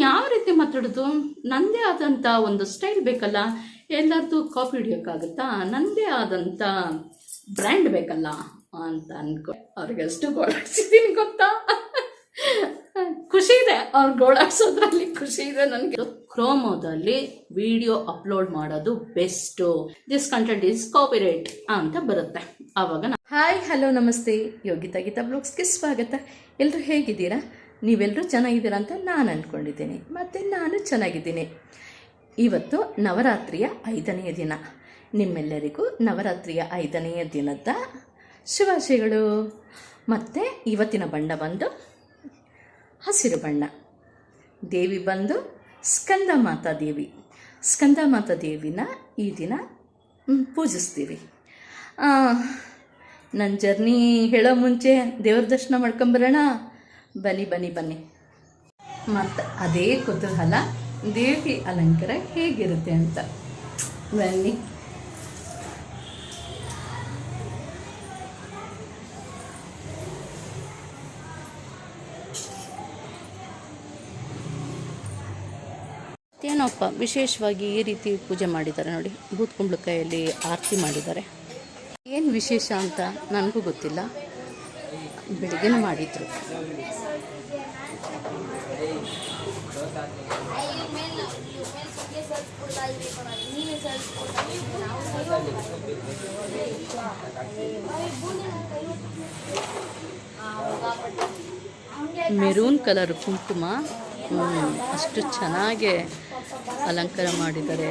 ಯಾವ ರೀತಿ ಮಾತಾಡೋದು? ನನ್ನದೇ ಆದಂಥ ಒಂದು ಸ್ಟೈಲ್ ಬೇಕಲ್ಲ? ಎಲ್ಲರದ್ದು ಕಾಪಿ ಹಿಡಿಯೋಕ್ಕಾಗುತ್ತಾ? ನನ್ನದೇ ಆದಂಥ ಬ್ರ್ಯಾಂಡ್ ಬೇಕಲ್ಲ ಅಂತ ಅನ್ಕೊ ಅವ್ರಿಗೆ ಅಷ್ಟು ಗೋಳಾಡ್ಸಿದ್ದೀನಿ ಗೊತ್ತಾ? ಖುಷಿ ಇದೆ ಅವ್ರು ಗೋಳಾಡ್ಸೋದ್ರಲ್ಲಿ ಖುಷಿ ಇದೆ ನನಗೆ. ಕ್ರೋಮೋದಲ್ಲಿ ವಿಡಿಯೋ ಅಪ್ಲೋಡ್ ಮಾಡೋದು best this content is copyright ಅಂತ ಬರುತ್ತೆ. ಆವಾಗ ಹಾಯ್ ಹಲೋ ನಮಸ್ತೆ. ಯೋಗಿತಾ ಗೀತಾ ಬ್ಲಾಗ್ಸ್ಗೆ ಸ್ವಾಗತ. ಎಲ್ಲರೂ ಹೇಗಿದ್ದೀರಾ? ನೀವೆಲ್ಲರೂ ಚೆನ್ನಾಗಿದ್ದೀರಾ ಅಂತ ನಾನು ಅಂದ್ಕೊಂಡಿದ್ದೀನಿ ಮತ್ತು ನಾನು ಚೆನ್ನಾಗಿದ್ದೀನಿ. ಇವತ್ತು ನವರಾತ್ರಿಯ ಐದನೆಯ ದಿನ. ನಿಮ್ಮೆಲ್ಲರಿಗೂ ನವರಾತ್ರಿಯ ಐದನೆಯ ದಿನದ ಶುಭಾಶಯಗಳು. ಮತ್ತು ಇವತ್ತಿನ ಬಣ್ಣ ಬಂದು ಹಸಿರು ಬಣ್ಣ. ದೇವಿ ಬಂದು ಸ್ಕಂದ ಮಾತಾ ದೇವಿ. ಸ್ಕಂದ ಮಾತಾ ದೇವಿನ ಈ ದಿನ ಪೂಜಿಸ್ತೀವಿ. ನನ್ನ ಜರ್ನಿ ಹೇಳೋ ಮುಂಚೆ ದೇವ್ರ ದರ್ಶನ ಮಾಡ್ಕೊಂಬರೋಣ. ಬನ್ನಿ ಬನ್ನಿ ಬನ್ನಿ ಮತ್ತು ಅದೇ ಕುತೂಹಲ ದೇವಿ ಅಲಂಕಾರ ಹೇಗಿರುತ್ತೆ ಅಂತ. ಬನ್ನಿ. ಏನಪ್ಪ ವಿಶೇಷವಾಗಿ ಈ ರೀತಿ ಪೂಜೆ ಮಾಡಿದ್ದಾರೆ ನೋಡಿ. ಬೂತ್ ಕುಂಬಳಕಾಯಲ್ಲಿ ಆರತಿ ಮಾಡಿದ್ದಾರೆ ಏನು ವಿಶೇಷ ಅಂತ ನನಗೂ ಗೊತ್ತಿಲ್ಲ. ಬೆಳಿಗ್ಗೆನೂ ಮಾಡಿದ್ರು. ಮೆರೂನ್ ಕಲರ್ ಕುಂಕುಮ. ಅಷ್ಟು ಚೆನ್ನಾಗೆ ಅಲಂಕಾರ ಮಾಡಿದ್ದಾರೆ.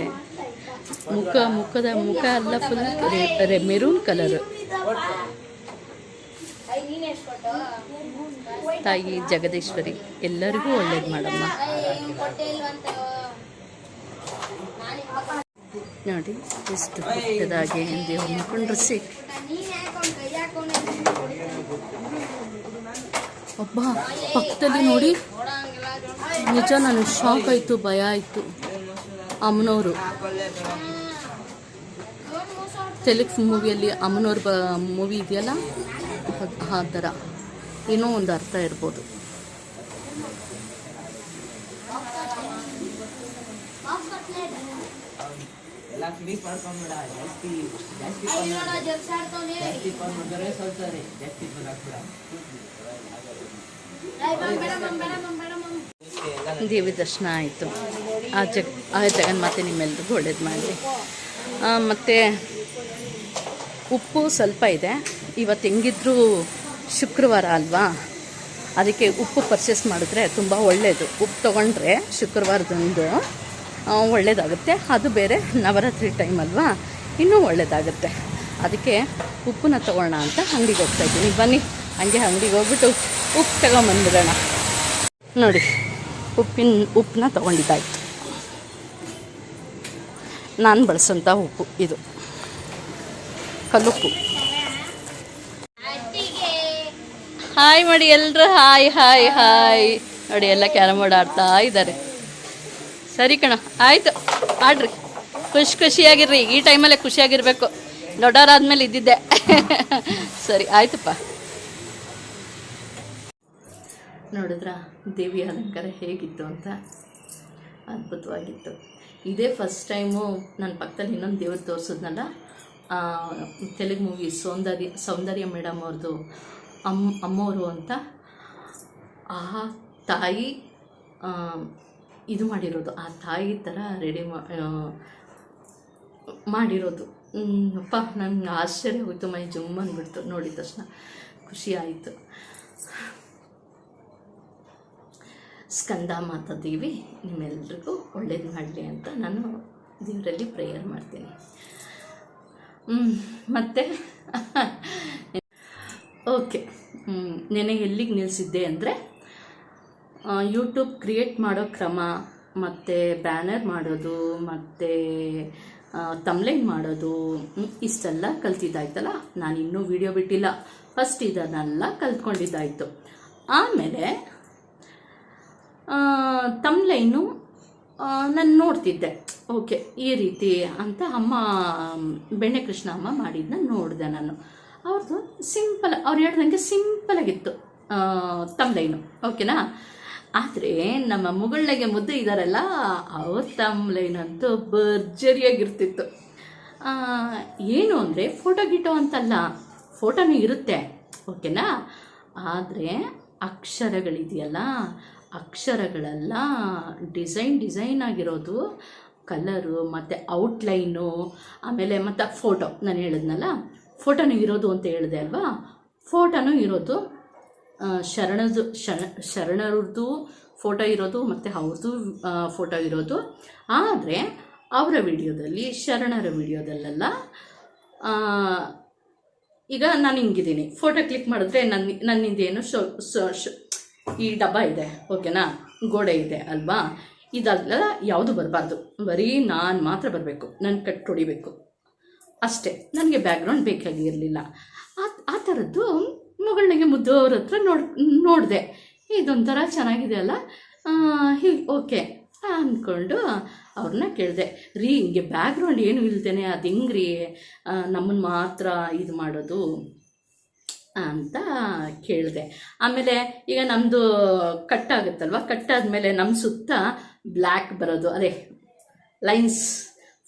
ಮುಖ, ಮುಖದ ಮುಖ ಎಲ್ಲ ಫುಲ್ ಮೆರೂನ್ ಕಲರ್. ತಾಯಿ ಜಗದೀಶ್ವರಿ, ಎಲ್ಲರಿಗೂ ಒಳ್ಳೇದು ಮಾಡಮ್ಮ. ನೋಡಿ, ಎಷ್ಟು ಪುಟ್ಟದಾಗಿ ಹಿಂದೆ ಕುಂಡ್ರಿಸಿ. ಒಬ್ಬ ಪಕ್ಕದಲ್ಲಿ ನೋಡಿ, ನಿಜ ನನಗೆ ಶಾಕ್ ಆಯಿತು, ಭಯ ಆಯಿತು. ಅಮ್ಮನವರು ತೆಲುಗು ಮೂವಿಯಲ್ಲಿ ಅಮ್ಮನವ್ರ ಬ ಮೂವಿ ಇದೆಯಲ್ಲ? ಆ ಥರ. ಏನೋ ಒಂದು ಅರ್ಥ ಇರ್ಬೋದು. ಎಲ್ಲ ಮಾಡ್ಕೊಂಡ್ಬಿಡ ಜಾಸ್ತಿ ಜಾಸ್ತಿ ಜಾಸ್ತಿ ಸೋಲ್ತಾರೆ ಜಾಸ್ತಿ ದೇವಿ ದರ್ಶನ ಆಯಿತು. ಆ ಜಗ್ ಆ ಜಗನ್ಮಾತೆ ನಿಮ್ಮೆಲ್ರಿಗೂ ಒಳ್ಳೇದು ಮಾಡಿ ಮತ್ತು ಉಪ್ಪು ಸ್ವಲ್ಪ ಇದೆ. ಇವತ್ತು ಹೆಂಗಿದ್ರೂ ಶುಕ್ರವಾರ ಅಲ್ವಾ? ಅದಕ್ಕೆ ಉಪ್ಪು ಪರ್ಚೇಸ್ ಮಾಡಿದ್ರೆ ತುಂಬ ಒಳ್ಳೆಯದು ಉಪ್ಪು ತೊಗೊಂಡ್ರೆ ಶುಕ್ರವಾರದಂದು ಒಳ್ಳೆಯದಾಗುತ್ತೆ ಅದು ಬೇರೆ ನವರಾತ್ರಿ ಟೈಮ್ ಅಲ್ವಾ? ಇನ್ನೂ ಒಳ್ಳೆಯದಾಗುತ್ತೆ ಅದಕ್ಕೆ ಉಪ್ಪನ್ನ ತೊಗೊಳ್ಳೋಣ ಅಂತ ಅಂಗಡಿಗೆ ಹೋಗ್ತಾ ಇದ್ದೀನಿ. ಬನ್ನಿ, ಹಂಗೆ ಅಂಗಡಿಗೆ ಹೋಗ್ಬಿಟ್ಟು ಉಪ್ಪು ತಗೊಂಬಂದ್ಬಿಡೋಣ. ನೋಡಿ, ಉಪ್ಪಿನ, ಉಪ್ಪನ್ನ ತೊಗೊಂಡಿದ್ದಾಯ್ತು. ನಾನು ಬಳಸೋಂಥ ಉಪ್ಪು ಇದು. ಕಲ್ಲುಪ್ಪು. ಹಾಯ್ ಮಾಡಿ ಎಲ್ಲರೂ ಹಾಯ್ ಹಾಯ್ ಹಾಯ್ ನೋಡಿ, ಎಲ್ಲ ಕ್ಯಾರಮ್ ಬೋರ್ಡ್ ಆಡ್ತಾ ಇದ್ದಾರೆ. ಸರಿ ಕಣ, ಆಯಿತು. ಆಡ್ರಿ. ಖುಷಿ ಖುಷಿಯಾಗಿರ್ರಿ. ಈ ಟೈಮಲ್ಲೇ ಖುಷಿಯಾಗಿರಬೇಕು. ದೊಡ್ಡವರಾದ್ಮೇಲೆ ಇದ್ದಿದ್ದೆ. ಸರಿ, ಆಯ್ತಪ್ಪ. ನೋಡಿದ್ರ, ದೇವಿ ಅಲಂಕಾರ ಹೇಗಿತ್ತು ಅಂತ? ಅದ್ಭುತವಾಗಿತ್ತು. ಇದೇ ಫಸ್ಟ್ ಟೈಮು ನನ್ನ ಪಕ್ಕದಲ್ಲಿ ಇನ್ನೊಂದು ದೇವ್ರು ತೋರಿಸಿದ್ನಲ್ಲ ತೆಲುಗು ಮೂವಿ ಸೌಂದರ್ಯ ಸೌಂದರ್ಯ ಮೇಡಮ್ ಅವ್ರದ್ದು ಅಮ್ಮ ಅಮ್ಮವರು ಅಂತ. ಆ ತಾಯಿ ಇದು ಮಾಡಿರೋದು. ಆ ತಾಯಿ ಥರ ರೆಡಿ ಮಾಡಿರೋದು. ಅಪ್ಪ ನನಗೆ ಆಶ್ಚರ್ಯ ಹೋಯಿತು. ಮೈ ಜುಮ್ ಅಂದ್ಬಿಡ್ತು ನೋಡಿದ ತಕ್ಷಣ ಖುಷಿ ಆಯಿತು. ಸ್ಕಂದ ಮಾತಾ ದೇವಿ, ನಿಮ್ಮೆಲ್ರಿಗೂ ಒಳ್ಳೇದು ಮಾಡಲಿ ಅಂತ ನಾನು ದೇವರಲ್ಲಿ ಪ್ರೇಯರ್ ಮಾಡ್ತೀನಿ. ಮತ್ತೆ? ಓಕೆ ನೆನೆ ಎಲ್ಲಿಗೆ ನಿಲ್ಲಿಸಿದ್ದೆ ಅಂದರೆ ಯೂಟ್ಯೂಬ್ ಕ್ರಿಯೇಟ್ ಮಾಡೋ ಕ್ರಮ, ಮತ್ತು ಬ್ಯಾನರ್ ಮಾಡೋದು, ಮತ್ತು ತಮ್ಲೈನ್ ಮಾಡೋದು, ಇಷ್ಟೆಲ್ಲ ಕಲ್ತಿದ್ದಾಯ್ತಲ್ಲ? ನಾನು ಇನ್ನೂ ವಿಡಿಯೋ ಬಿಟ್ಟಿಲ್ಲ. ಫಸ್ಟ್ ಇದನ್ನೆಲ್ಲ ಕಲ್ತ್ಕೊಂಡಿದ್ದಾಯಿತು. ಆಮೇಲೆ ತಮ್ಲೈನು ನಾನು ನೋಡ್ತಿದ್ದೆ. ಓಕೆ ಈ ರೀತಿ ಅಂತ ಅಮ್ಮ ಬೆಣ್ಣೆ ಕೃಷ್ಣ ಅಮ್ಮ ಮಾಡಿದ್ದನ್ನ ನೋಡಿದೆ ನಾನು. ಅವ್ರದ್ದು ಸಿಂಪಲ್ ಅವ್ರು ಹೇಳ್ದಂಗೆ ಸಿಂಪಲಾಗಿತ್ತು ತಮ್ಲೈನು ಓಕೆನಾ ಆದರೆ ನಮ್ಮ ಮುಗಳಗೆ ಮುದ್ದು ಇದ್ದಾರಲ್ಲ ಅವ್ರ ಅಂತೂ ಭರ್ಜರಿಯಾಗಿರ್ತಿತ್ತು ಏನು ಅಂದರೆ ಫೋಟೋ ಗಿಟೋ ಅಂತಲ್ಲ, ಫೋಟೋನೂ ಇರುತ್ತೆ, ಓಕೆನಾ? ಆದರೆ ಅಕ್ಷರಗಳಿದೆಯಲ್ಲ, ಅಕ್ಷರಗಳೆಲ್ಲ ಡಿಸೈನ್ ಡಿಸೈನ್ ಆಗಿರೋದು, ಕಲರು ಮತ್ತು ಔಟ್ಲೈನು, ಆಮೇಲೆ ಮತ್ತು ಫೋಟೋ, ನಾನು ಹೇಳಿದ್ನಲ್ಲ, ಫೋಟೋನೂ ಇರೋದು ಅಂತ ಹೇಳಿದೆ ಅಲ್ವಾ? ಫೋಟೋನೂ ಇರೋದು ಶರಣದು ಶರಣ ಶರಣರದ್ದು ಫೋಟೋ ಇರೋದು ಮತ್ತು ಅವ್ರದ್ದು ಫೋಟೋ ಇರೋದು. ಆದರೆ ಅವರ ವಿಡಿಯೋದಲ್ಲಿ, ಶರಣರ ವಿಡಿಯೋದಲ್ಲೆಲ್ಲ ಈಗ ನಾನು ಹಿಂಗಿದ್ದೀನಿ. ಫೋಟೋ ಕ್ಲಿಕ್ ಮಾಡಿದ್ರೆ ನನ್ನ ನನ್ನಿಂದೇನು ಶೋ- ಈ ಡಬ್ಬ ಇದೆ, ಓಕೆನಾ? ಗೋಡೆ ಇದೆ, ಅಲ್ವಾ? ಇದಲ್ಲ ಯಾವುದು ಬರಬಾರ್ದು. ಬರೀ ನಾನು ಮಾತ್ರ ಬರಬೇಕು. ನಾನು ಕಟ್ ಹೊಡಿಬೇಕು. ಅಷ್ಟೇ. ನನಗೆ ಬ್ಯಾಕ್ಗ್ರೌಂಡ್ ಬೇಕಾಗಿರಲಿಲ್ಲ. ಆ ಆ ಥರದ್ದು ಮಗಳನಿಗೆ ಮುದ್ದೋರ ಅವ್ರ ಹತ್ರ ನೋಡ್, ನೋಡಿದೆ. ಇದೊಂಥರ ಚೆನ್ನಾಗಿದೆ ಅಲ್ಲ? ಹೀಗೆ ಓಕೆ. ಅಂದ್ಕೊಂಡು ಅವ್ರನ್ನ ಕೇಳಿದೆ. ರೀ, ಹಿಂಗೆ ಬ್ಯಾಕ್ಗ್ರೌಂಡ್ ಏನು ಇಲ್ದೇನೆ ಅದು ಹೆಂಗ್ರಿ? ನಮ್ಮನ್ನು ಮಾತ್ರ ಇದು ಮಾಡೋದು ಅಂತ ಕೇಳಿದೆ. ಆಮೇಲೆ ಈಗ ನಮ್ಮದು ಕಟ್ ಆಗುತ್ತಲ್ವ? ಕಟ್ ಆದಮೇಲೆ ನಮ್ಮ ಸುತ್ತ ಬ್ಲ್ಯಾಕ್ ಬರೋದು. ಅದೇ, ಲೈನ್ಸ್.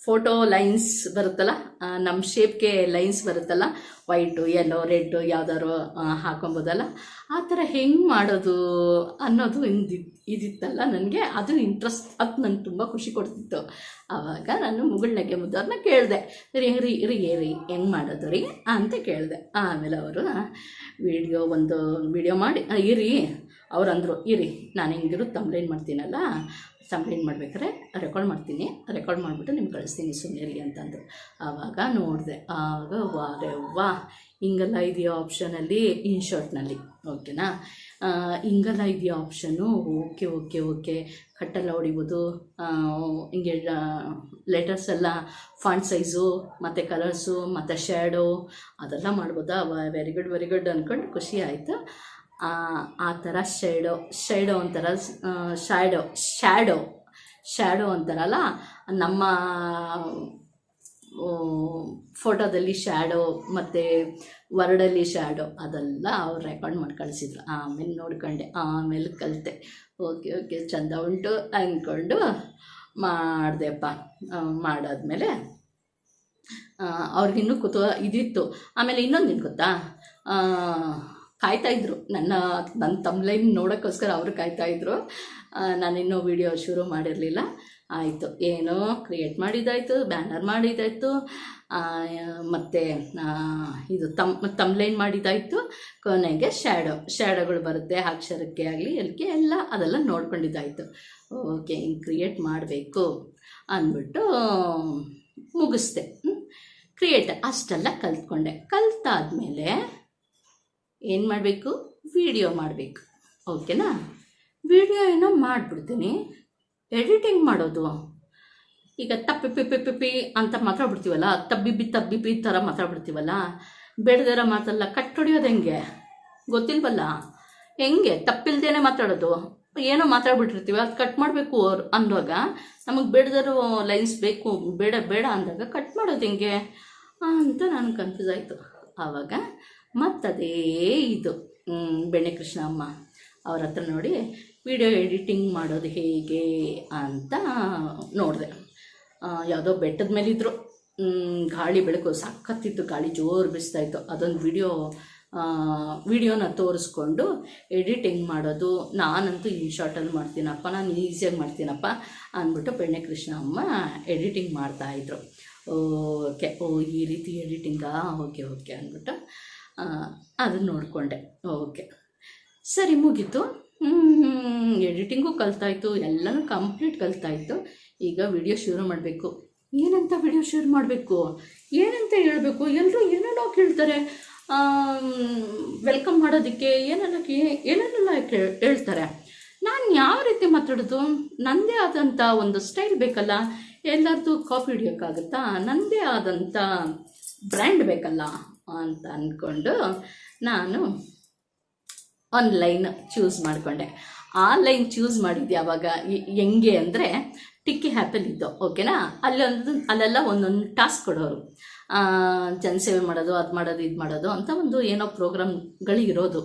ಫೋಟೋ ಲೈನ್ಸ್ ಬರುತ್ತಲ್ಲ ನಮ್ಮ ಶೇಪ್ಗೆ ಲೈನ್ಸ್ ಬರುತ್ತಲ್ಲ ವೈಟು ಯೆಲ್ಲೋ ರೆಡ್ಡು ಯಾವ್ದಾದ್ರು ಹಾಕೊಬೋದಲ್ಲ. ಆ ಥರ ಹೆಂಗೆ ಮಾಡೋದು ಅನ್ನೋದು ಇಂದಿ, ಇದಿತ್ತಲ್ಲ ನನಗೆ, ಅದು ಇಂಟ್ರೆಸ್ಟ್ ಅದು ನನಗೆ ತುಂಬ ಖುಷಿ ಕೊಡ್ತಿತ್ತು. ಆವಾಗ ನಾನು ಮುಗುಳ್ನಗೆ ಮುದ್ದವ್ರನ್ನ ಕೇಳಿದೆ, ರೀ ರೀ ರೀ ರೀ, ಹೆಂಗೆ ಮಾಡೋದು ರೀ? ಅಂತ ಕೇಳಿದೆ. ಆಮೇಲೆ ಅವರು ವಿಡಿಯೋ ಒಂದು ವಿಡಿಯೋ ಮಾಡಿ ಇರಿ ಅವ್ರು ಅಂದರು, ಇರಿ, ನಾನು ಹೆಂಗಿರು ಕಂಪ್ಲೇಂಟ್ ಮಾಡ್ತೀನಲ್ಲ ಕಂಪ್ಲೇಂಟ್ ಮಾಡ್ಬೇಕಾದ್ರೆ ರೆಕಾರ್ಡ್ ಮಾಡ್ತೀನಿ ರೆಕಾರ್ಡ್ ಮಾಡಿಬಿಟ್ಟು ನಿಮ್ಗೆ ಕಳಿಸ್ತೀನಿ ಸುಮ್ಮನೆ ಅಂತಂದರು. ಆವಾಗ ನೋಡಿದೆ, ಆಗ ವಾರೆ ವಾ ಹಿಂಗೆಲ್ಲ ಇದೆಯಾ ಆಪ್ಷನಲ್ಲಿ ಇನ್ಶರ್ಟ್ನಲ್ಲಿ ಓಕೆನಾ ಹಿಂಗೆಲ್ಲ ಇದೆಯಾ ಆಪ್ಷನ್ನು ಓಕೆ ಓಕೆ ಓಕೆ ಕಟ್ಟೆಲ್ಲ ಹೊಡಿಬೋದು ಹಿಂಗೆ ಲೆಟರ್ಸ್ ಎಲ್ಲ ಫಾಂಟ್ ಸೈಜು ಮತ್ತು ಕಲರ್ಸು ಮತ್ತು ಶ್ಯಾಡೋ ಅದೆಲ್ಲ ಮಾಡ್ಬೋದಾ? ವೆರಿ ಗುಡ್ ವೆರಿ ಗುಡ್ ಅಂದ್ಕೊಂಡು ಖುಷಿ ಆಯಿತು. ಆ ಥರ ಶೆಡೋ ಶೆಡೋ ಅಂತಾರ ಶ್ಯಾಡೋ ಶ್ಯಾಡೋ ಶ್ಯಾಡೋ ಅಂತಾರಲ್ಲ, ನಮ್ಮ ಫೋಟೋದಲ್ಲಿ ಶ್ಯಾಡೋ ಮತ್ತು ವರ್ಡಲ್ಲಿ ಶ್ಯಾಡೋ ಅದೆಲ್ಲ ಅವ್ರು ರೆಕಾರ್ಡ್ ಮಾಡಿ ಕಳಿಸಿದ್ರು. ಆಮೇಲೆ ನೋಡ್ಕೊಂಡೆ, ಆಮೇಲೆ ಕಲಿತೆ. ಓಕೆ ಓಕೆ ಚಂದ ಉಂಟು ಅಂದ್ಕೊಂಡು ಮಾಡಿದೆಪ್ಪ. ಮಾಡಾದ್ಮೇಲೆ ಅವ್ರಿಗಿನ್ನೂ ಕುತೂಹ ಇದಿತ್ತು. ಆಮೇಲೆ ಇನ್ನೊಂದು ಏನು ಗೊತ್ತಾ ಕಾಯ್ತಾ ಇದ್ರು. ನನ್ನ ನನ್ನ ತಮ್ಲೈನ್ ನೋಡೋಕ್ಕೋಸ್ಕರ ಅವರು ಕಾಯ್ತಾ ಇದ್ರು. ನಾನಿನ್ನೂ ವಿಡಿಯೋ ಶುರು ಮಾಡಿರಲಿಲ್ಲ. ಆಯಿತು. ಏನೋ ಕ್ರಿಯೇಟ್ ಮಾಡಿದ್ದಾಯಿತು ಬ್ಯಾನರ್ ಮಾಡಿದ್ದಾಯಿತು. ಮತ್ತು ಇದು ತಮ್ ತಮ್ಲೈನ್ ಮಾಡಿದ್ದಾಯಿತು. ಕೊನೆಗೆ ಶ್ಯಾಡೋ ಶ್ಯಾಡೋಗಳು ಬರುತ್ತೆ, ಅಕ್ಷರಕ್ಕೆ ಆಗಲಿ, ಎಲ್ಕೆ ಎಲ್ಲ ಅದೆಲ್ಲ ನೋಡ್ಕೊಂಡಿದ್ದಾಯಿತು. ಓಕೆ ಹಿಂಗೆ ಕ್ರಿಯೇಟ್ ಮಾಡಬೇಕು ಅಂದ್ಬಿಟ್ಟು ಮುಗಿಸ್ದೆ. ಕ್ರಿಯೇಟ್ ಅಷ್ಟೆಲ್ಲ ಕಲ್ತ್ಕೊಂಡೆ. ಕಲ್ತಾದ್ಮೇಲೆ ಏನು ಮಾಡಬೇಕು? ವಿಡಿಯೋ ಮಾಡಬೇಕು. ಓಕೆನಾ? ವಿಡಿಯೋ ಏನೋ ಮಾಡಿಬಿಡ್ತೀನಿ. ಎಡಿಟಿಂಗ್ ಮಾಡೋದು. ಈಗ ತಪ್ಪಿ ಪಿ ಪಿ ಪಿ ಪಿ ಅಂತ ಮಾತಾಡ್ಬಿಡ್ತೀವಲ್ಲ? ತಬ್ಬಿಬ್ಬಿ ತಬ್ಬಿಬ್ಬಿ ಥರ ಮಾತಾಡ್ಬಿಡ್ತೀವಲ್ಲ? ಬೇಡದಿರೋ ಮಾತಲ್ಲ ಕಟ್ ಹೊಡಿಯೋದು ಹೆಂಗೆ? ಗೊತ್ತಿಲ್ವಲ್ಲ? ಹೆಂಗೆ? ತಪ್ಪಿಲ್ದೇನೆ ಮಾತಾಡೋದು. ಏನೋ ಮಾತಾಡ್ಬಿಟ್ಟಿರ್ತೀವಿ, ಅದು ಕಟ್ ಮಾಡಬೇಕು ಅವ್ರು ಅಂದಾಗ ನಮಗೆ ಬೇಡದಿರೋ ಲೈನ್ಸ್ ಬೇಕು, ಬೇಡ ಬೇಡ ಅಂದಾಗ ಕಟ್ ಮಾಡೋದು ಹೆಂಗೆ? ಅಂತ ನಾನು ಕನ್ಫ್ಯೂಸ್ ಆಯಿತು. ಆವಾಗ ಮತ್ತದೇ ಇದು. ಬೆಣ್ಣೆ ಕೃಷ್ಣ ಅಮ್ಮ ಅವ್ರ ಹತ್ರ ನೋಡಿ ವಿಡಿಯೋ ಎಡಿಟಿಂಗ್ ಮಾಡೋದು ಹೇಗೆ ಅಂತ ನೋಡಿದೆ. ಯಾವುದೋ ಬೆಟ್ಟದ ಮೇಲಿದ್ರು ಗಾಳಿ ಬೆಳಕು ಸಖತ್ತಿತ್ತು, ಗಾಳಿ ಜೋರು ಬಿಸ್ತಾಯಿತ್ತು ಇತ್ತು. ಅದೊಂದು ವಿಡಿಯೋ ವಿಡಿಯೋನ ತೋರಿಸ್ಕೊಂಡು ಎಡಿಟಿಂಗ್ ಮಾಡೋದು. ನಾನಂತೂ ಈ ಶಾರ್ಟಲ್ಲಿ ಮಾಡ್ತೀನಪ್ಪ, ನಾನು ಈಸಿಯಾಗಿ ಮಾಡ್ತೀನಪ್ಪ ಅಂದ್ಬಿಟ್ಟು ಬೆಣ್ಣೆ ಕೃಷ್ಣ ಅಮ್ಮ ಎಡಿಟಿಂಗ್ ಮಾಡ್ತಾಯಿದ್ರು ಓಕೆ, ಓ, ಈ ರೀತಿ ಎಡಿಟಿಂಗಾ? ಓಕೆ ಓಕೆ ಅಂದ್ಬಿಟ್ಟು ಅದನ್ನು ನೋಡಿಕೊಂಡೆ. ಓಕೆ. ಸರಿ, ಮುಗೀತು. ಎಡಿಟಿಂಗು ಕಲ್ತಾಯಿತು ಎಲ್ಲನೂ ಕಂಪ್ಲೀಟ್ ಕಲ್ತಾಯಿತು ಈಗ ವಿಡಿಯೋ ಶುರು ಮಾಡಬೇಕು. ಏನಂತ ವಿಡಿಯೋ ಶುರು ಮಾಡಬೇಕು? ಏನಂತ ಹೇಳಬೇಕು? ಎಲ್ಲರೂ ಏನೇನೋ ಕೇಳ್ತಾರೆ. ವೆಲ್ಕಮ್ ಮಾಡೋದಕ್ಕೆ ಏನೆಲ್ಲ ಏನೇನೆಲ್ಲ ಹೇಳ್ತಾರೆ. ನಾನು ಯಾವ ರೀತಿ ಮಾತಾಡೋದು? ನನ್ನದೇ ಆದಂಥ ಒಂದು ಸ್ಟೈಲ್ ಬೇಕಲ್ಲ? ಎಲ್ಲರದ್ದು ಕಾಪಿ ಹಿಡಿಯೋಕ್ಕಾಗುತ್ತಾ? ನನ್ನದೇ ಆದಂಥ ಬ್ರ್ಯಾಂಡ್ ಬೇಕಲ್ಲ ಅಂತ ಅಂದ್ಕೊಂಡು ನಾನು ಒಂದು ಲೈನ್ ಚೂಸ್ ಮಾಡಿಕೊಂಡೆ. ಆ ಲೈನ್ ಚೂಸ್ ಮಾಡಿದ್ದೆ ಯಾವಾಗ? ಹೆಂಗೆ ಅಂದರೆ ಟಿಕ್ಕಿ ಹ್ಯಾಪಲ್ಲಿ ಇದ್ದೋ ಓಕೆನಾ? ಅಲ್ಲೊಂದು, ಅಲ್ಲೆಲ್ಲ ಒಂದೊಂದು ಟಾಸ್ಕ್ ಕೊಡೋರು. ಜನಸೇವೆ ಮಾಡೋದು, ಅದು ಮಾಡೋದು, ಇದು ಮಾಡೋದು ಅಂತ ಒಂದು ಏನೋ ಪ್ರೋಗ್ರಾಮ್ಗಳಿರೋದು.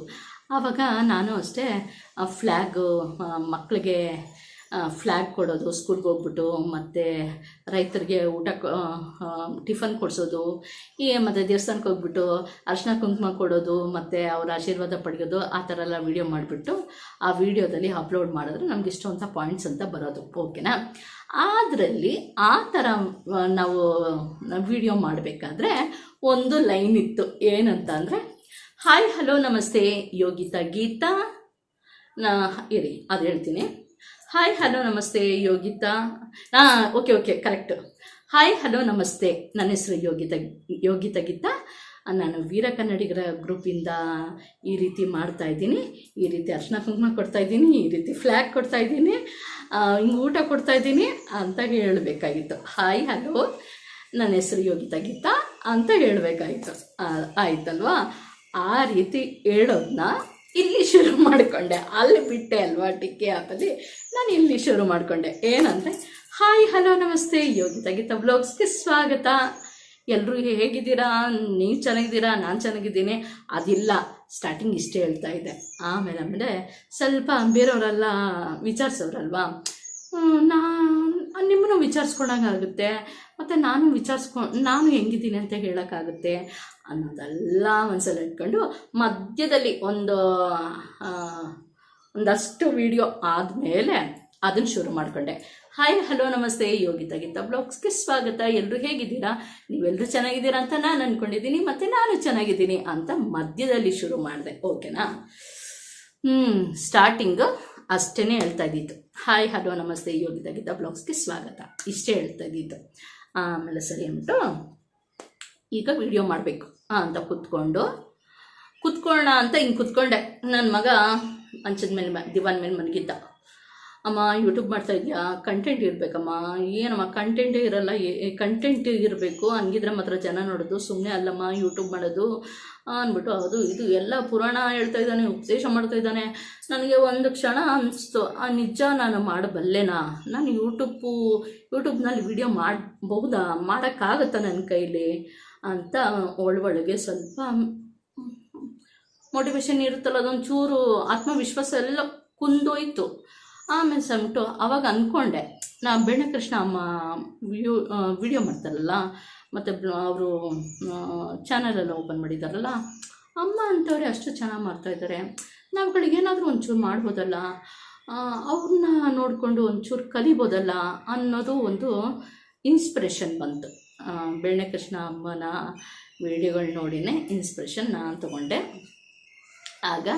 ಆವಾಗ ನಾನು ಅಷ್ಟೇ ಫ್ಲ್ಯಾಗು ಮಕ್ಕಳಿಗೆ ಫ್ಲ್ಯಾಗ್ ಕೊಡೋದು ಸ್ಕೂಲ್ಗೆ ಹೋಗ್ಬಿಟ್ಟು, ಮತ್ತು ರೈತರಿಗೆ ಊಟ ಟಿಫನ್ ಕೊಡಿಸೋದು, ಈ, ಮತ್ತು ದೇವಸ್ಥಾನಕ್ಕೆ ಹೋಗ್ಬಿಟ್ಟು ಅರ್ಶಿನ ಕುಂಕುಮ ಕೊಡೋದು, ಮತ್ತು ಅವ್ರ ಆಶೀರ್ವಾದ ಪಡೆಯೋದು, ಆ ಥರ ಎಲ್ಲ ವೀಡಿಯೋ ಮಾಡಿಬಿಟ್ಟು ಆ ವಿಡಿಯೋದಲ್ಲಿ ಅಪ್ಲೋಡ್ ಮಾಡಿದ್ರೆ ನಮ್ಗೆ ಇಷ್ಟು ಅಂತ ಪಾಯಿಂಟ್ಸ್ ಅಂತ ಬರೋದು. ಓಕೆನಾ ಅದರಲ್ಲಿ ಆ ಥರ ನಾವು ವಿಡಿಯೋ ಮಾಡಬೇಕಾದ್ರೆ ಒಂದು ಲೈನ್ ಇತ್ತು. ಏನಂತ ಅಂದರೆ ಹಾಯ್ ಹಲೋ ನಮಸ್ತೆ, ಯೋಗಿತಾ ಗೀತಾ. ನಾ, ಇರಿ, ಅದು ಹೇಳ್ತೀನಿ. ಹಾಯ್ ಹಲೋ ನಮಸ್ತೆ ಯೋಗಿತಾ ಹಾಂ okay okay correct hi hello ನಮಸ್ತೆ ನನ್ನ ಹೆಸರು ಯೋಗಿತ ಯೋಗಿತ ಗೀತಾ ನಾನು ವೀರ ಕನ್ನಡಿಗರ ಗ್ರೂಪಿಂದ ಈ ರೀತಿ ಮಾಡ್ತಾ ಇದ್ದೀನಿ. ಈ ರೀತಿ ಅರ್ಶನ ಕುಂಕುಮ ಕೊಡ್ತಾ ಇದ್ದೀನಿ, ಈ ರೀತಿ ಫ್ಲ್ಯಾಗ್ ಕೊಡ್ತಾ ಇದ್ದೀನಿ. ಹಿಂಗೆ ಊಟ ಕೊಡ್ತಾ ಇದ್ದೀನಿ ಅಂತ ಹೇಳಬೇಕಾಗಿತ್ತು. ಹಾಯ್ ಹಲೋ ನನ್ನ ಹೆಸರು ಯೋಗಿತ ಗೀತಾ ಅಂತ ಹೇಳಬೇಕಾಗಿತ್ತು. ಆಯ್ತಲ್ವಾ? ಆ ರೀತಿ ಹೇಳೋದನ್ನ ಇಲ್ಲಿ ಶುರು ಮಾಡಿಕೊಂಡೆ. ಅಲ್ಲಿ ಬಿಟ್ಟೆ ಅಲ್ವಾ ಟಿಕ್ಕೆ ಆಪಲ್ಲಿ? ನಾನು ಇಲ್ಲಿ ಶುರು ಮಾಡಿಕೊಂಡೆ. ಏನಂದರೆ ಹಾಯ್ ಹಲೋ ನಮಸ್ತೆ. ಯೋಗಿತಾ ಗೀತಾ ಬ್ಲಾಗ್ಸ್ಗೆ ಸ್ವಾಗತ. ಎಲ್ಲರೂ ಹೇಗಿದ್ದೀರಾ? ನೀವು ಚೆನ್ನಾಗಿದ್ದೀರಾ? ನಾನು ಚೆನ್ನಾಗಿದ್ದೀನಿ. ಅದಿಲ್ಲ. ಸ್ಟಾರ್ಟಿಂಗ್ ಇಷ್ಟೇ ಹೇಳ್ತಾ ಇದ್ದೆ. ಆಮೇಲೆ ಆಮೇಲೆ ಸ್ವಲ್ಪ ಬೇರೆಯವರೆಲ್ಲ ವಿಚಾರಿಸೋರಲ್ವಾ? ನಾನು ನಿಮ್ಮನ್ನು ವಿಚಾರಿಸ್ಕೊಳ್ಳೋಕ್ಕಾಗುತ್ತೆ ಮತ್ತು ನಾನು ವಿಚಾರಿಸ್ಕೊ, ನಾನು ಹೆಂಗಿದ್ದೀನಿ ಅಂತ ಹೇಳೋಕ್ಕಾಗುತ್ತೆ ಅನ್ನೋದೆಲ್ಲ ಮನಸ್ಸಲ್ಲಿ ಇಟ್ಕೊಂಡು ಮಧ್ಯದಲ್ಲಿ ಒಂದು ಒಂದಷ್ಟು ವಿಡಿಯೋ ಆದಮೇಲೆ ಅದನ್ನು ಶುರು ಮಾಡಿಕೊಂಡೆ. ಹಾಯ್, ಹಲೋ, ನಮಸ್ತೆ. ಯೋಗಿತಾ ಗೀತಾ ಬ್ಲಾಗ್ಸ್ಗೆ ಸ್ವಾಗತ. ಎಲ್ಲರೂ ಹೇಗಿದ್ದೀರಾ? ನೀವೆಲ್ಲರೂ ಚೆನ್ನಾಗಿದ್ದೀರಾ ಅಂತ ನಾನು ಅಂದ್ಕೊಂಡಿದ್ದೀನಿ ಮತ್ತು ನಾನು ಚೆನ್ನಾಗಿದ್ದೀನಿ ಅಂತ ಮಧ್ಯದಲ್ಲಿ ಶುರು ಮಾಡಿದೆ. ಓಕೆನಾ? ಹ್ಞೂ ಸ್ಟಾರ್ಟಿಂಗು ಅಷ್ಟೇ ಹೇಳ್ತಾ ಇದ್ದಿದ್ದು. ಹಾಯ್ ಹಲೋ ನಮಸ್ತೆ ಯೋಗಿತಾ ಗೀತಾ ಬ್ಲಾಗ್ಸ್ಗೆ ಸ್ವಾಗತ. ಇಷ್ಟೇ ಹೇಳ್ತಾ ಇದ್ದಿದ್ದು. ಆಮೇಲೆ ಸರಿ ಅಂದ್ಬಿಟ್ಟು ಈಗ ವಿಡಿಯೋ ಮಾಡಬೇಕು. ಅಂತ ಕೂತ್ಕೊಂಡು. ಕುತ್ಕೊಳ್ಳೋಣ ಅಂತ ಹಿಂಗೆ ಕುತ್ಕೊಂಡೆ. ನನ್ನ ಮಗ ಮಂಚದ ಮೇಲೆ ದಿವಾನ್ ಮೇಲೆ ಮಲಗಿದ್ದ ಅಮ್ಮ ಯೂಟ್ಯೂಬ್ ಮಾಡ್ತಾ ಇದೆಯಾ? ಕಂಟೆಂಟ್ ಇರಬೇಕಮ್ಮ. ಏನಮ್ಮ ಕಂಟೆಂಟೇ ಇರಲ್ಲ ಕಂಟೆಂಟ್ ಇರಬೇಕು. ಹಂಗಿದ್ರೆ ಮಾತ್ರ ಜನ ನೋಡೋದು. ಸುಮ್ಮನೆ ಅಲ್ಲಮ್ಮ ಯೂಟ್ಯೂಬ್ ಮಾಡೋದು ಅಂದ್ಬಿಟ್ಟು ಅದು ಇದು ಎಲ್ಲ ಪುರಾಣ ಹೇಳ್ತಾ ಇದ್ದಾನೆ, ಉಪದೇಶ ಮಾಡ್ತಾ ಇದ್ದಾನೆ. ನನಗೆ ಒಂದು ಕ್ಷಣ ಅನಿಸ್ತು. ಆ ನಿಜ ನಾನು ಮಾಡಬಲ್ಲೆನಾ? ನಾನು ಯೂಟ್ಯೂಬು ಯೂಟ್ಯೂಬ್ನಲ್ಲಿ ವಿಡಿಯೋ ಮಾಡಬಹುದಾ? ಮಾಡೋಕ್ಕಾಗತ್ತಾ ನನ್ನ ಕೈಲಿ? ಅಂತ ಒಳಗೊಳಗೆ ಸ್ವಲ್ಪ ಮೋಟಿವೇಶನ್ ಇರುತ್ತಲ್ಲ ಅದೊಂದು ಚೂರು ಆತ್ಮವಿಶ್ವಾಸ ಎಲ್ಲ ಕುಂದೋಯ್ತು. ಆಮೇಲೆ ಸಂಬಿಟ್ಟು ಅವಾಗ ಅಂದ್ಕೊಂಡೆ ನಾ ಬೆಣ್ಣಕೃಷ್ಣ ಅಮ್ಮ ವಿಡಿಯೋ ವಿಡಿಯೋ ಮಾಡ್ತಾರಲ್ಲ, ಮತ್ತು ಅವರು ಚಾನಲೆಲ್ಲ ಓಪನ್ ಮಾಡಿದಾರಲ್ಲ, ಅಮ್ಮ ಅಂಥವ್ರೆ ಅಷ್ಟು ಚೆನ್ನಾಗಿ ಮಾಡ್ತಾಯಿದ್ದಾರೆ ನಾವುಗಳಿಗೆ ಏನಾದರೂ ಒಂಚೂರು ಮಾಡ್ಬೋದಲ್ಲ ಅವ್ರನ್ನ ನೋಡಿಕೊಂಡು ಒಂಚೂರು ಕಲಿಬೋದಲ್ಲ ಅನ್ನೋದು ಒಂದು ಇನ್ಸ್ಪಿರೇಷನ್ ಬಂತು. ಬೆಣ್ಣಕೃಷ್ಣ ಅಮ್ಮನ ವಿಡಿಯೋಗಳು ನೋಡಿನೇ ಇನ್ಸ್ಪಿರೇಷನ್ ನಾನು ತಗೊಂಡೆ. ಆಗ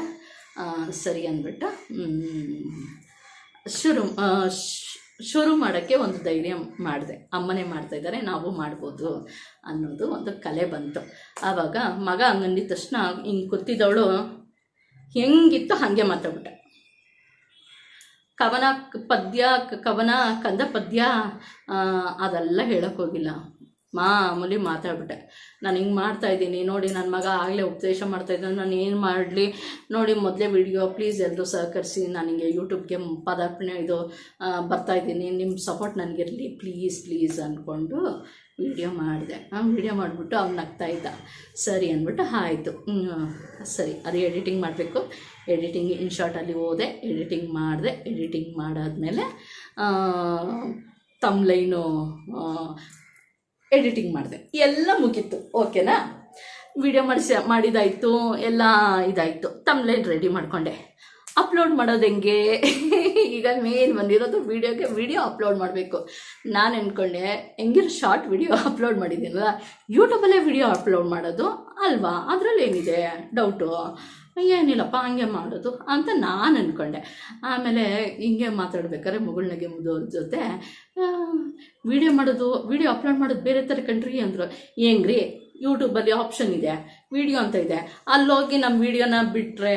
ಸರಿ ಅಂದ್ಬಿಟ್ಟು ಶುರು ಶುರು ಮಾಡೋಕ್ಕೆ ಒಂದು ಧೈರ್ಯ ಮಾಡಿದೆ. ಅಮ್ಮನೇ ಮಾಡ್ತಾ ಇದ್ದಾರೆ, ನಾವು ಮಾಡ್ಬೋದು ಅನ್ನೋದು ಒಂದು ಕಲೆ ಬಂತು. ಆವಾಗ ಮಗ ಹಂಗಂದಿದ ತಕ್ಷಣ ಹಿಂಗೆ ಕೂತಿದ್ದವಳು, ಹೆಂಗಿತ್ತು ಹಾಗೆ ಮಾತಾಡ್ಬಿಟ್ಟೆ. ಕವನ, ಪದ್ಯ, ಕವನ ಕಂದ ಪದ್ಯ ಅದೆಲ್ಲ ಹೇಳೋಕ್ಕೆ ಹೋಗಿಲ್ಲ. ಮಾಮೂಲಿ ಮಾತಾಡ್ಬಿಟ್ಟೆ. ನಾನು ಹಿಂಗೆ ಮಾಡ್ತಾ ಇದ್ದೀನಿ. ನೋಡಿ ನನ್ನ ಮಗ ಆಗಲೇ ಉಪದೇಶ ಮಾಡ್ತಾ ಇದ್ದಾನೆ. ನಾನು ಏನು ಮಾಡಲಿ? ನೋಡಿ ಮೊದಲೇ ವಿಡಿಯೋ, ಪ್ಲೀಸ್ ಎಲ್ಲರೂ ಸಹಕರಿಸಿ. ನನಗೆ ಯೂಟ್ಯೂಬ್ಗೆ ಪದಾರ್ಪಣೆ ಇದು ಬರ್ತಾಯಿದ್ದೀನಿ ನಿಮ್ಮ ಸಪೋರ್ಟ್ ನನಗಿರಲಿ. ಪ್ಲೀಸ್ ಪ್ಲೀಸ್ ಅಂದ್ಕೊಂಡು ವಿಡಿಯೋ ಮಾಡಿದೆ. ವಿಡಿಯೋ ಮಾಡಿಬಿಟ್ಟು ಅವ್ನು ನಗ್ತಾ ಇದ್ದ. ಸರಿ ಅಂದ್ಬಿಟ್ಟು ಆಯಿತು. ಸರಿ. ಅದು ಎಡಿಟಿಂಗ್ ಮಾಡಬೇಕು. ಎಡಿಟಿಂಗ್ ಇನ್ ಶಾರ್ಟಲ್ಲಿ ಹೋದೆ ಎಡಿಟಿಂಗ್ ಮಾಡಿದೆ. ಎಡಿಟಿಂಗ್ ಮಾಡಾದ್ಮೇಲೆ ತಮ್ಲೈನು ಎಡಿಟಿಂಗ್ ಮಾಡಿದೆ. ಎಲ್ಲ ಮುಗೀತು ಓಕೆನಾ ವಿಡಿಯೋ ಮಾಡಿಸ, ಮಾಡಿದಾಯಿತು, ಎಲ್ಲ ಇದಾಯಿತು. ತಮ್ಲೈನ್ ರೆಡಿ ಮಾಡಿಕೊಂಡೆ. ಅಪ್ಲೋಡ್ ಮಾಡೋದು ಹೆಂಗೆ? ಈಗ ಮೇನ್ ಬಂದಿರೋದು ವೀಡಿಯೋಗೆ ವಿಡಿಯೋ ಅಪ್ಲೋಡ್ ಮಾಡಬೇಕು. ನಾನು ಅಂದ್ಕೊಂಡೆ ಹೆಂಗಿರೋ ಶಾರ್ಟ್ ವಿಡಿಯೋ ಅಪ್ಲೋಡ್ ಮಾಡಿದ್ದೀನಲ್ಲ ಯೂಟ್ಯೂಬಲ್ಲೇ ವಿಡಿಯೋ ಅಪ್ಲೋಡ್ ಮಾಡೋದು ಅಲ್ವಾ? ಅದರಲ್ಲಿ ಏನಿದೆ ಡೌಟು ಏನಿಲ್ಲಪ್ಪ ಹಂಗೆ ಮಾಡೋದು ಅಂತ ನಾನು ಅಂದ್ಕೊಂಡೆ ಆಮೇಲೆ ಹಿಂಗೆ ಮಾತಾಡ್ಬೇಕಾದ್ರೆ ಮುಗುಳ್ನಗೆ ಮುದೋರ ಜೊತೆ ವಿಡಿಯೋ ಮಾಡೋದು ವಿಡಿಯೋ ಅಪ್ಲೋಡ್ ಮಾಡೋದು ಬೇರೆ ಥರ ಕಂಡ್ರಿ ಅಂದರು. ಹೆಂಗ್ರಿ ಯೂಟ್ಯೂಬಲ್ಲಿ ಆಪ್ಷನ್ ಇದೆ ವಿಡಿಯೋ ಅಂತ ಇದೆ. ಅಲ್ಲೋಗಿ ನಮ್ಮ ವಿಡಿಯೋನ ಬಿಟ್ಟರೆ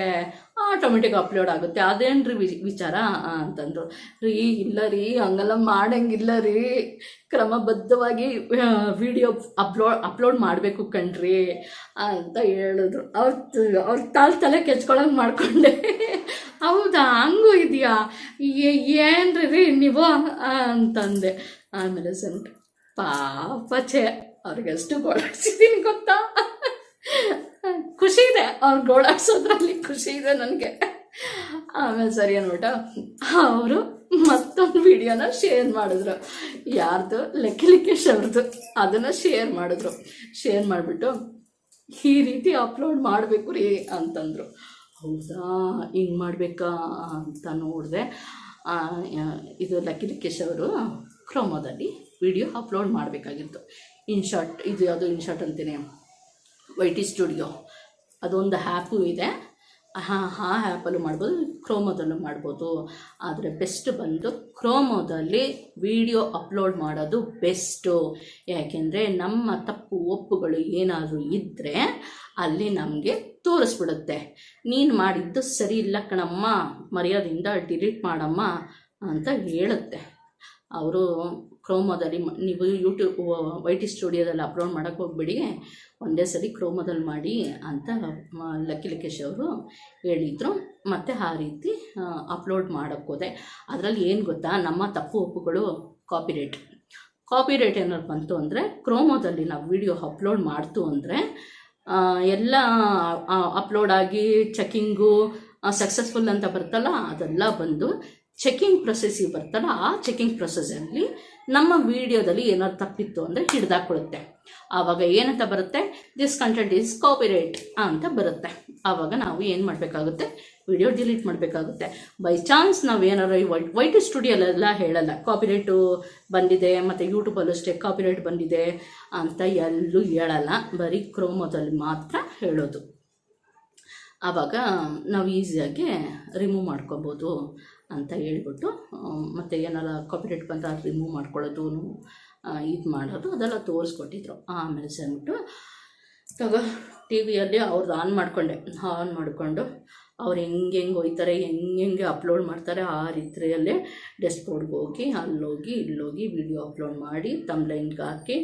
ಆಟೋಮೆಟಿಕ್ ಅಪ್ಲೋಡ್ ಆಗುತ್ತೆ. ಅದೇನ್ರಿ ವಿ ವಿಚಾರ? ಅಂತಂದರು. ರೀ, ಇಲ್ಲ ರೀ, ಹಂಗೆಲ್ಲ ಮಾಡಂಗಿಲ್ಲ ರೀ. ಕ್ರಮಬದ್ಧವಾಗಿ ವಿಡಿಯೋ ಅಪ್ಲೋಡ್ ಅಪ್ಲೋಡ್ ಮಾಡಬೇಕು ಕಣ್ರಿ, ಅಂತ ಹೇಳಿದ್ರು. ಅವ್ರ ಅವ್ರ ತಾಲ್ ತಲೆ ಕೆಚ್ಕೊಳಂಗೆ ಮಾಡಿಕೊಂಡೆ. ಹೌದಾ? ಹಂಗೂ ಇದೆಯಾ? ಏನ್ರಿ, ರೀ, ನೀವು? ಅಂತಂದೆ. ಆಮೇಲೆ ಸಂಟ್, ಪಾಪ ಛೇ. ಅವ್ರಿಗೆಷ್ಟು ಗೋಳಾಡ್ಸಿದ್ದೀನಿ ಗೊತ್ತಾ? ಖುಷಿ ಇದೆ, ಅವ್ರು ಗೋಳಾಡ್ಸೋದ್ರಲ್ಲಿ ಖುಷಿ ಇದೆ ನನಗೆ. ಆಮೇಲೆ ಸರಿ ಅನ್ಬಿಟ್ಟು, ಅವರು ಮತ್ತೊಂದು ವಿಡಿಯೋನ ಶೇರ್ ಮಾಡಿದ್ರು. ಯಾರ್ದು? ಲೆಕ್ಕಿ ಲಿಕ್ಕೇಶ್ ಅವ್ರದ್ದು ಅದನ್ನು ಶೇರ್ ಮಾಡಿದ್ರು. ಶೇರ್ ಮಾಡಿಬಿಟ್ಟು, ಈ ರೀತಿ ಅಪ್ಲೋಡ್ ಮಾಡಬೇಕು ರೀ ಅಂತಂದರು. ಹೌದಾ? ಹಿಂಗೆ ಮಾಡಬೇಕಾ ಅಂತ ನೋಡಿದೆ. ಇದು ಲಕ್ಕಿ ಲಿಕ್ಕೇಶ್ ಅವರು ಕ್ರೋಮೋದಲ್ಲಿ ವಿಡಿಯೋ ಅಪ್ಲೋಡ್ ಮಾಡಬೇಕಾಗಿತ್ತು. ಇನ್ಶಾಟ್ ಇದು ಯಾವುದು ಇನ್ಶಾಟ್ ಅಂತೀನಿ. YT studio. ಅದೊಂದು ಹ್ಯಾಪು ಇದೆ. ಹಾಂ ಆ ಆ್ಯಪಲ್ಲೂ ಮಾಡ್ಬೋದು, ಕ್ರೋಮೋದಲ್ಲೂ ಮಾಡ್ಬೋದು. ಆದರೆ ಬೆಸ್ಟ್ ಬಂದು ಕ್ರೋಮೋದಲ್ಲಿ ವಿಡಿಯೋ ಅಪ್ಲೋಡ್ ಮಾಡೋದು ಬೆಸ್ಟು ಯಾಕೆಂದರೆ ನಮ್ಮ ತಪ್ಪು ಒಪ್ಪುಗಳು ಏನಾದರೂ ಇದ್ದರೆ ಅಲ್ಲಿ ನಮಗೆ ತೋರಿಸ್ಬಿಡುತ್ತೆ. ನೀನು ಮಾಡಿದ್ದು ಸರಿ ಇಲ್ಲ ಕಣಮ್ಮ, ಮರ್ಯಾದಿಂದ ಡಿಲೀಟ್ ಮಾಡಮ್ಮ ಅಂತ ಹೇಳುತ್ತೆ. ಅವರು ಕ್ರೋಮೋದಲ್ಲಿ ನೀವು ಯೂಟ್ಯೂಬ್ ವೈ ಟಿ ಸ್ಟುಡಿಯೋದಲ್ಲಿ ಅಪ್ಲೋಡ್ ಮಾಡೋಕ್ಕೆ ಹೋಗ್ಬಿಡಿ. ಒಂದೇ ಸರಿ ಕ್ರೋಮೋದಲ್ಲಿ ಮಾಡಿ ಅಂತ ಲಕ್ಕಿ ಲಕೇಶ್ ಅವರು ಹೇಳಿದರು. ಮತ್ತು ಆ ರೀತಿ ಅಪ್ಲೋಡ್ ಮಾಡೋಕ್ಕೋದೆ ಅದರಲ್ಲಿ ಏನು ಗೊತ್ತಾ? ನಮ್ಮ ತಪ್ಪು ಒಪ್ಪುಗಳು ಕಾಪಿರೇಟ್ ಕಾಪಿರೇಟ್ ಏನಾದ್ರು ಬಂತು ಅಂದರೆ ಕ್ರೋಮೋದಲ್ಲಿ ನಾವು ವಿಡಿಯೋ ಅಪ್ಲೋಡ್ ಮಾಡ್ತು ಅಂದರೆ ಎಲ್ಲ ಅಪ್ಲೋಡ್ ಆಗಿ ಚೆಕಿಂಗು ಸಕ್ಸಸ್ಫುಲ್ ಅಂತ ಬರ್ತಲ್ಲ ಅದೆಲ್ಲ ಬಂದು ಚೆಕಿಂಗ್ ಪ್ರೊಸೆಸ್ಸಿಗೆ ಬರ್ತಲ್ಲ, ಆ ಚೆಕಿಂಗ್ ಪ್ರೊಸೆಸಲ್ಲಿ ನಮ್ಮ ವಿಡಿಯೋದಲ್ಲಿ ಏನಾದ್ರು ತಪ್ಪಿತ್ತು ಅಂದರೆ ಹಿಡ್ದಾಕೊಳ್ಳುತ್ತೆ ಆವಾಗ ಏನಂತ ಬರುತ್ತೆ? ದಿಸ್ ಕಂಟೆಂಟ್ ಈಸ್ ಕಾಪಿರೈಟ್ ಅಂತ ಬರುತ್ತೆ. ಆವಾಗ ನಾವು ಏನು ಮಾಡಬೇಕಾಗುತ್ತೆ? ವಿಡಿಯೋ ಡಿಲೀಟ್ ಮಾಡಬೇಕಾಗುತ್ತೆ. ಬೈ ಚಾನ್ಸ್ ನಾವು ಏನಾರು ವೈಟ್ ವೈಟ್ ಸ್ಟುಡಿಯೋಲೆಲ್ಲ ಹೇಳಲ್ಲ ಕಾಪಿರೈಟು ಬಂದಿದೆ, ಮತ್ತು ಯೂಟ್ಯೂಬಲ್ಲೂ ಅಷ್ಟೇ ಕಾಪಿರೈಟ್ ಬಂದಿದೆ ಅಂತ ಎಲ್ಲೂ ಹೇಳಲ್ಲ. ಬರೀ ಕ್ರೋಮೋದಲ್ಲಿ ಮಾತ್ರ ಹೇಳೋದು. ಆವಾಗ ನಾವು ಈಸಿಯಾಗಿ ರಿಮೂವ್ ಮಾಡ್ಕೋಬೋದು. ಅಂತ ಹೇಳ್ಬಿಟ್ಟು ಮತ್ತು ಏನಾರ ಕಾಪಿರೇಟ್ ಬಂದರೆ ಅದು ರಿಮೂವ್ ಮಾಡ್ಕೊಳ್ಳೋದು ಇದು ಮಾಡೋದು, ಅದೆಲ್ಲ ತೋರಿಸ್ಕೊಟ್ಟಿದ್ರು. ಆಮೇಲೆ ಸನ್ಬಿಟ್ಟು ತಗೋ ಟಿ ವಿಯಲ್ಲಿ ಅವ್ರದ್ದು ಆನ್ ಮಾಡಿಕೊಂಡೆ. ಆನ್ ಮಾಡಿಕೊಂಡು ಅವ್ರು ಹೆಂಗೆ ಹೆಂಗೆ ಹೋಯ್ತಾರೆ, ಹೆಂಗೆ ಹೆಂಗೆ ಅಪ್ಲೋಡ್ ಮಾಡ್ತಾರೆ, ಆ ರೀತಿಯಲ್ಲೇ ಡೆಸ್ಕ್ಬೋರ್ಡ್ಗೆ ಹೋಗಿ, ಅಲ್ಲೋಗಿ, ಇಲ್ಲೋಗಿ ವಿಡಿಯೋ ಅಪ್ಲೋಡ್ ಮಾಡಿ ತಮ್ಲೈನ್ಗೆ ಹಾಕಿ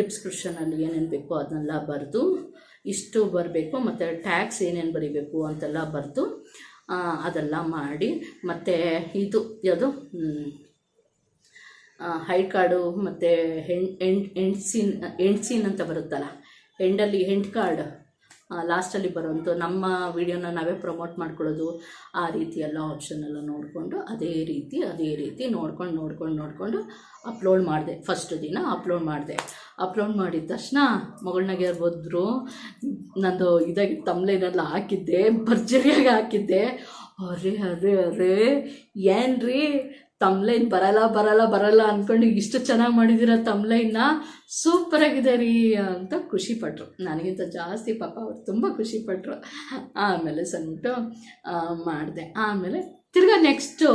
ಡಿಸ್ಕ್ರಿಪ್ಷನಲ್ಲಿ ಏನೇನು ಬೇಕೋ ಅದನ್ನೆಲ್ಲ ಬರೆದು, ಇಷ್ಟು ಬರಬೇಕು, ಮತ್ತು ಟ್ಯಾಕ್ಸ್ ಏನೇನು ಬರೀಬೇಕು ಅಂತೆಲ್ಲ ಬರೆದು ಅದೆಲ್ಲ ಮಾಡಿ ಮತ್ತು ಇದು, ಯಾವುದು? ಹೈ ಕಾರ್ಡು ಮತ್ತು ಹೆಣ್ ಎಂಟ್ ಎಂಟ್ಸಿನ್ ಎಂಟ್ಸಿನ್ ಅಂತ ಬರುತ್ತಲ್ಲ ಎಂಡಲ್ಲಿ ಹೆಂಡ್ ಕಾರ್ಡ್ ಲಾಸ್ಟಲ್ಲಿ ಬರೋಂಥ ನಮ್ಮ ವಿಡಿಯೋನ ನಾವೇ ಪ್ರಮೋಟ್ ಮಾಡ್ಕೊಳ್ಳೋದು, ಆ ರೀತಿ ಎಲ್ಲ ಆಪ್ಷನ್ ಎಲ್ಲ ನೋಡಿಕೊಂಡು, ಅದೇ ರೀತಿ ಅದೇ ರೀತಿ ನೋಡ್ಕೊಂಡು ನೋಡ್ಕೊಂಡು, ನೋಡಿಕೊಂಡು ಅಪ್ಲೋಡ್ ಮಾಡಿದೆ. ಫಸ್ಟ್ ದಿನ ಅಪ್ಲೋಡ್ ಮಾಡಿದೆ. ಅಪ್ಲೋಡ್ ಮಾಡಿದ ತಕ್ಷಣ ಮಗಳನ್ನಾಗೆ ಬಂದರು ನಂದು ಇದಾಗಿ ಇದೆಲ್ಲ ಹಾಕಿದ್ದೆ, ಭರ್ಜರಿಯಾಗಿ ಹಾಕಿದ್ದೆ. ಅರೆ ಅರೆ ಅರೆ, ಏನ್ರಿ? ತಮ್ಲೈನ್ ಬರಲ್ಲ ಬರಲ್ಲ ಬರಲ್ಲ ಅಂದ್ಕೊಂಡು ಇಷ್ಟು ಚೆನ್ನಾಗಿ ಮಾಡಿದ್ದೀರ ತಮ್ಲೈನ್ನ ಸೂಪರಾಗಿದೆ ರೀ ಅಂತ ಖುಷಿ ಪಟ್ರು ನನಗಿಂತ ಜಾಸ್ತಿ ಪಾಪ ಅವ್ರು ತುಂಬ ಖುಷಿಪಟ್ರು. ಆಮೇಲೆ ಸನ್ಬಿಟ್ಟು ಮಾಡಿದೆ. ಆಮೇಲೆ ತಿರ್ಗಾ ನೆಕ್ಸ್ಟು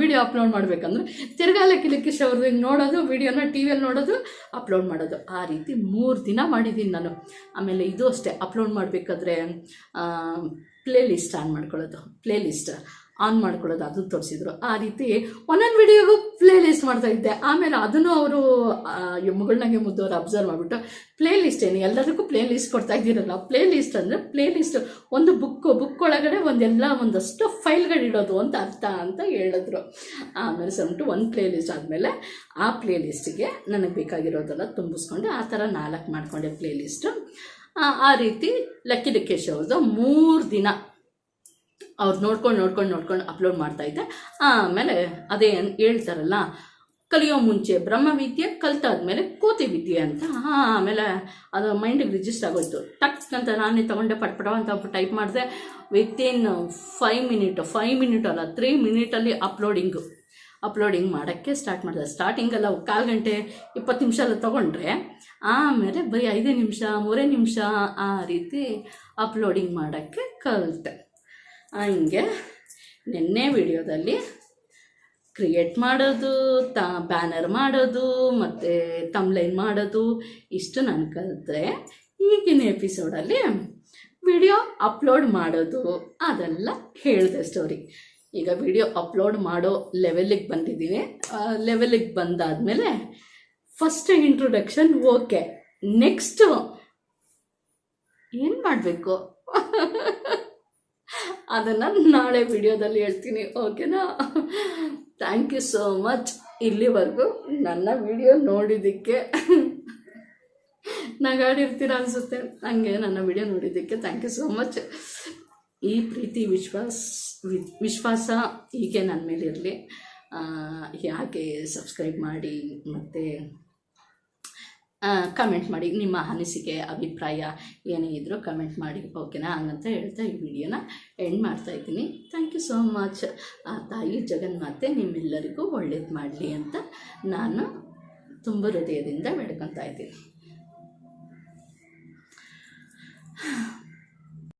ವಿಡಿಯೋ ಅಪ್ಲೋಡ್ ಮಾಡಬೇಕಂದ್ರೆ. ತಿರ್ಗಾ ಲೆಕ್ಕಿ ಲೆಕ್ಕಿಸ್ ಅವ್ರದ್ದು ಹಿಂಗೆ ನೋಡೋದು ವಿಡಿಯೋನ ಟಿ ವಿಯಲ್ಲಿ ನೋಡೋದು ಅಪ್ಲೋಡ್ ಮಾಡೋದು. ಆ ರೀತಿ ಮೂರು ದಿನ ಮಾಡಿದ್ದೀನಿ ನಾನು. ಆಮೇಲೆ ಇದು ಅಷ್ಟೇ ಅಪ್ಲೋಡ್ ಮಾಡಬೇಕಾದ್ರೆ ಪ್ಲೇ ಲಿಸ್ಟ್ ಆನ್ ಮಾಡ್ಕೊಳ್ಳೋದು. ಪ್ಲೇ ಲಿಸ್ಟ್ ಆನ್ ಮಾಡ್ಕೊಳ್ಳೋದು, ಅದು ತೋರಿಸಿದ್ರು. ಆ ರೀತಿ ಒಂದೊಂದು ವಿಡಿಯೋಗೂ ಪ್ಲೇ ಲಿಸ್ಟ್ ಮಾಡ್ತಾ ಇದ್ದೆ. ಆಮೇಲೆ ಅದನ್ನು ಅವರು ಮಗಳನ್ನಾಗೆ ಮುದ್ದವ್ರು ಅಬ್ಸರ್ವ್ ಮಾಡಿಬಿಟ್ಟು ಪ್ಲೇ ಲಿಸ್ಟ್ ಏನು? ಎಲ್ಲದಕ್ಕೂ ಪ್ಲೇ ಲಿಸ್ಟ್ ಕೊಡ್ತಾ ಇದ್ದೀರಲ್ಲ. ಪ್ಲೇ ಲಿಸ್ಟ್ ಅಂದರೆ ಪ್ಲೇ ಲಿಸ್ಟ್ ಒಂದು ಬುಕ್ ಬುಕ್ ಒಳಗಡೆ ಒಂದೆಲ್ಲ ಒಂದಷ್ಟು ಫೈಲ್ಗಳು ಇಡೋದು ಅಂತ ಅರ್ಥ ಅಂತ ಹೇಳಿದ್ರು. ಆಮೇಲೆ ಸಂಬಿಟ್ಟು ಒಂದು ಪ್ಲೇ ಲಿಸ್ಟ್ ಆದಮೇಲೆ ಆ ಪ್ಲೇ ಲಿಸ್ಟಿಗೆ ನನಗೆ ಬೇಕಾಗಿರೋದೆಲ್ಲ ತುಂಬಿಸ್ಕೊಂಡು ಆ ಥರ ನಾಲ್ಕು ಮಾಡಿಕೊಂಡೆ ಪ್ಲೇ ಲಿಸ್ಟು ಆ ರೀತಿ ಲಕ್ಕಿ ಲಕ್ಕೇಶ್ ಅವ್ರದ್ದು ಮೂರು ದಿನ. ಅವ್ರು ನೋಡ್ಕೊಂಡು ನೋಡ್ಕೊಂಡು ನೋಡ್ಕೊಂಡು ಅಪ್ಲೋಡ್ ಮಾಡ್ತಾ ಇದ್ದೆ. ಆಮೇಲೆ ಅದೇ ಹೇಳ್ತಾರಲ್ಲ, ಕಲಿಯೋ ಮುಂಚೆ ಬ್ರಹ್ಮವಿದ್ಯೆ ಕಲ್ತಾದ್ಮೇಲೆ ಕೋತಿ ವಿದ್ಯೆ ಅಂತ. ಆಮೇಲೆ ಅದು ಮೈಂಡಿಗೆ ರಿಜಿಸ್ಟರ್ ಆಗೋಯ್ತು. ಟಕ್ ಅಂತ ನಾನೇ ತೊಗೊಂಡೆ ಪಟ್ಪಟ ಅಂತ ಟೈಪ್ ಮಾಡಿದೆ. Within five minute five minute ಅಲ್ಲ ತ್ರೀ ಮಿನಿಟಲ್ಲಿ ಅಪ್ಲೋಡಿಂಗು ಅಪ್ಲೋಡಿಂಗ್ ಮಾಡೋಕ್ಕೆ ಸ್ಟಾರ್ಟ್ ಮಾಡಿದೆ. ಸ್ಟಾರ್ಟಿಂಗಲ್ಲ ಕಾಲು ಗಂಟೆ ಇಪ್ಪತ್ತು ನಿಮಿಷ ಎಲ್ಲ ತೊಗೊಂಡ್ರೆ, ಆಮೇಲೆ ಬರೀ ಐದೇ ನಿಮಿಷ, ಮೂರೇ ನಿಮಿಷ ಆ ರೀತಿ ಅಪ್ಲೋಡಿಂಗ್ ಮಾಡೋಕ್ಕೆ ಕಲಿತೆ. ಹಂಗೆ ನಿನ್ನೆ ವಿಡಿಯೋದಲ್ಲಿ ಕ್ರಿಯೇಟ್ ಮಾಡೋದು, ತ ಬ್ಯಾನರ್ ಮಾಡೋದು, ಮತ್ತು ತಮ್ಲೈನ್ ಮಾಡೋದು, ಇಷ್ಟು ನಾನು ಕಲಿತೆ. ಈಗಿನ ಎಪಿಸೋಡಲ್ಲಿ ವಿಡಿಯೋ ಅಪ್ಲೋಡ್ ಮಾಡೋದು, ಅದೆಲ್ಲ ಹೇಳಿದೆ ಸ್ಟೋರಿ ಈಗ ವಿಡಿಯೋ ಅಪ್ಲೋಡ್ ಮಾಡೋ ಲೆವೆಲಿಗೆ ಬಂದಿದ್ದೀನಿ ಲೆವೆಲಿಗೆ ಬಂದಾದಮೇಲೆ ಫಸ್ಟ್ ಇಂಟ್ರೊಡಕ್ಷನ್ ಓಕೆ ನೆಕ್ಸ್ಟು ಏನು ಮಾಡಬೇಕು? ಅದನ್ನು ನಾಳೆ ವಿಡಿಯೋದಲ್ಲಿ ಹೇಳ್ತೀನಿ, ಓಕೆನಾ? ಥ್ಯಾಂಕ್ ಯು ಸೋ ಮಚ್ ಇಲ್ಲಿವರೆಗೂ ನನ್ನ ವಿಡಿಯೋ ನೋಡಿದ್ದಕ್ಕೆ ನಗಾಡಿರ್ತೀರ ಅನಿಸುತ್ತೆ. ಹಂಗೆ ನನ್ನ ವಿಡಿಯೋ ನೋಡಿದ್ದಕ್ಕೆ ಥ್ಯಾಂಕ್ ಯು ಸೋ ಮಚ್ ಈ ಪ್ರೀತಿ, ವಿಶ್ವಾಸ ವಿಶ್ವಾಸ ಹೀಗೆ ನನ್ನ ಮೇಲೆ ಇರಲಿ ಯಾಕೆ ಸಬ್ಸ್ಕ್ರೈಬ್ ಮಾಡಿ ಮತ್ತು ಕಮೆಂಟ್ ಮಾಡಿ. ನಿಮ್ಮ ಅನಿಸಿಕೆ, ಅಭಿಪ್ರಾಯ ಏನೇ ಇದ್ದರೂ ಕಮೆಂಟ್ ಮಾಡಿ. ಓಕೆನಾ ಹಂಗಂತ ಹೇಳ್ತಾ ಈ ವಿಡಿಯೋನ ಎಂಡ್ ಮಾಡ್ತಾ ಇದ್ದೀನಿ. ಥ್ಯಾಂಕ್ ಯು ಸೋ ಮಚ್ ಆ, ತಾಯಿ ಜಗನ್ಮಾತೆ, ನಿಮ್ಮೆಲ್ಲರಿಗೂ ಒಳ್ಳೇದು ಮಾಡಲಿ ಅಂತ ನಾನು ತುಂಬ ಹೃದಯದಿಂದ ಬೇಡ್ಕೊತಾ ಇದ್ದೀನಿ.